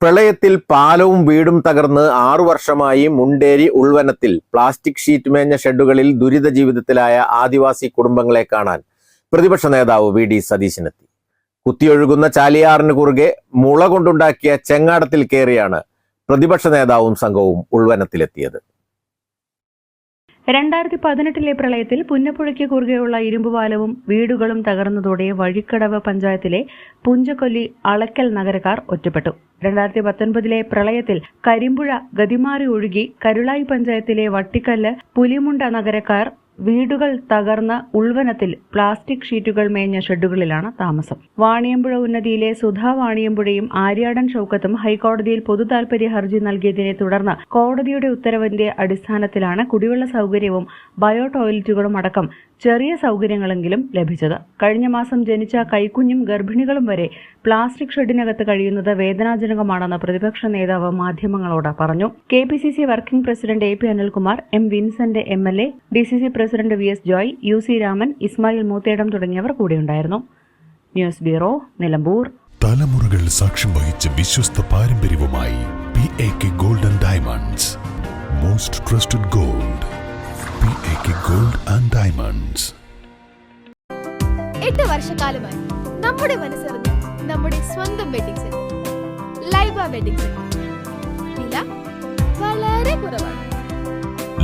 പ്രളയത്തിൽ പാലവും വീടും തകർന്ന് ആറു വർഷമായി മുണ്ടേരി ഉൾവനത്തിൽ പ്ലാസ്റ്റിക് ഷീറ്റ് മേഞ്ഞ ഷെഡുകളിൽ ദുരിത ജീവിതത്തിലായ ആദിവാസി കുടുംബങ്ങളെ കാണാൻ പ്രതിപക്ഷ നേതാവ് വി ഡി സതീശനെത്തി. കുത്തിയൊഴുകുന്ന ചാലിയാറിന് കുറുകെ മുള കൊണ്ടുണ്ടാക്കിയ ചെങ്ങാടത്തിൽ കയറിയാണ് പ്രതിപക്ഷ നേതാവും സംഘവും ഉൾവനത്തിലെത്തിയത്. രണ്ടായിരത്തി പതിനെട്ടിലെ പ്രളയത്തിൽ പുന്നപ്പുഴയ്ക്ക് കുറുകെയുള്ള ഇരുമ്പുപാലവും വീടുകളും തകർന്നതോടെ വഴിക്കടവ് പഞ്ചായത്തിലെ പുഞ്ചക്കൊല്ലി അളക്കൽ നഗരക്കാർ ഒറ്റപ്പെട്ടു. രണ്ടായിരത്തി പത്തൊൻപതിലെ പ്രളയത്തിൽ കരിമ്പുഴ ഗതിമാറി ഒഴുകി കരുളായി പഞ്ചായത്തിലെ വട്ടിക്കല്ല് പുലിമുണ്ട നഗരക്കാർ വീടുകൾ തകർന്ന ഉൾവനത്തിൽ പ്ലാസ്റ്റിക് ഷീറ്റുകൾ മേഞ്ഞ ഷെഡുകളിലാണ് താമസം. വാണിയമ്പുഴ ഉന്നതിയിലെ സുധാ വാണിയമ്പുഴയും ആര്യാടൻ ഷൌക്കത്തും ഹൈക്കോടതിയിൽ പൊതുതാൽപര്യ ഹർജി നൽകിയതിനെ തുടർന്ന് കോടതിയുടെ ഉത്തരവിന്റെ അടിസ്ഥാനത്തിലാണ് കുടിവെള്ള സൗകര്യവും ബയോ ടോയ്ലറ്റുകളും അടക്കം ചെറിയ സൗകര്യങ്ങളെങ്കിലും ലഭിച്ചത്. കഴിഞ്ഞ മാസം ജനിച്ച കൈക്കുഞ്ഞും ഗർഭിണികളും വരെ പ്ലാസ്റ്റിക് ഷെഡിനകത്ത് കഴിയുന്നത് വേദനാജനകമാണെന്ന് പ്രതിപക്ഷ നേതാവ് മാധ്യമങ്ങളോട് പറഞ്ഞു. K working president A P Anilkumar M Vincent M L A D C C president V S Joy U C Raman Ismail Moothedam തുടങ്ങിയവർ കൂടെയുണ്ടായിരുന്നു. News bureau Nilambur. തലമുറകൾ സാക്ഷ്യം വഹിച്ച വിശ്വസ്ത പാരമ്പര്യവുമായി P A K golden diamonds most trusted gold P A K gold and diamonds എട്ട് വർഷക്കാലമായി നമ്മുടെ മനസ്സറിഞ്ഞ് നമ്മുടെ സ്വന്തം wedding centre Laiba wedding centre വില വളരെ കുറവാണ്.